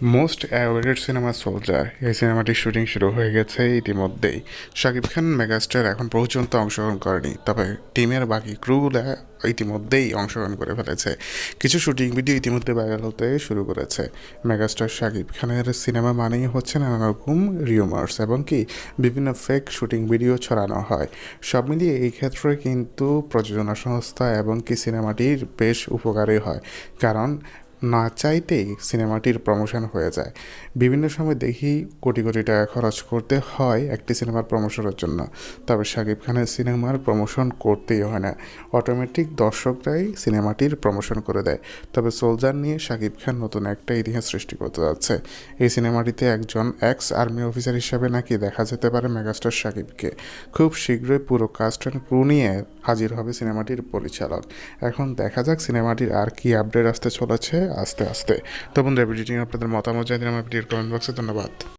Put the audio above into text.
Most awarded cinema soldier. এই সিনেমাটির shooting শুরু হয়ে গেছে ইতিমধ্যেই। শাকিব খান মেগাস্টার এখন পর্যন্ত অংশগ্রহণ করেনি, তবে টিমের বাকি ক্রুরা ইতিমধ্যেই অংশগ্রহণ করে ফেলেছে। কিছু শুটিং ভিডিও ইতিমধ্যে ভাইরাল হতে শুরু করেছে। মেগাস্টার শাকিব খানের সিনেমা মানেই হচ্ছে নানা রকম রিউমার্স এবং কি বিভিন্ন ফেক শুটিং ভিডিও ছড়ানো হয়। সব মিলিয়ে এই ক্ষেত্রে কিন্তু প্রযোজনা সংস্থা এবং কি সিনেমাটির বেশ উপকারী হয়। কারণ না চাইতেই সিনেমাটির প্রমোশন হয়ে যায়। বিভিন্ন সময় দেখি কোটি কোটি টাকা খরচ করতে হয় একটি সিনেমার প্রমোশনের জন্য। তবে শাকিব খানের সিনেমার প্রমোশন করতেই হয় না। অটোমেটিক দর্শকরাই সিনেমাটির প্রমোশন করে দেয়। তবে সোলজার নিয়ে শাকিব খান নতুন একটা ইতিহাস সৃষ্টি করতে যাচ্ছে। এই সিনেমাটিতে একজন এক্স আর্মি অফিসার হিসেবে নাকি দেখা যেতে পারে মেগাস্টার শাকিবকে। খুব শীঘ্রই পুরো কাস্ট অ্যান্ড ক্রু নিয়ে হাজির হবে সিনেমাটির পরিচালক। এখন দেখা যাক সিনেমাটির আর কি আপডেট আসতে চলেছে আস্তে আস্তে। তো বন্ধু ভিডিওটি আপনাদের মতামত জানিয়ে আমার ভিডিওর কমেন্ট বক্সে ধন্যবাদ।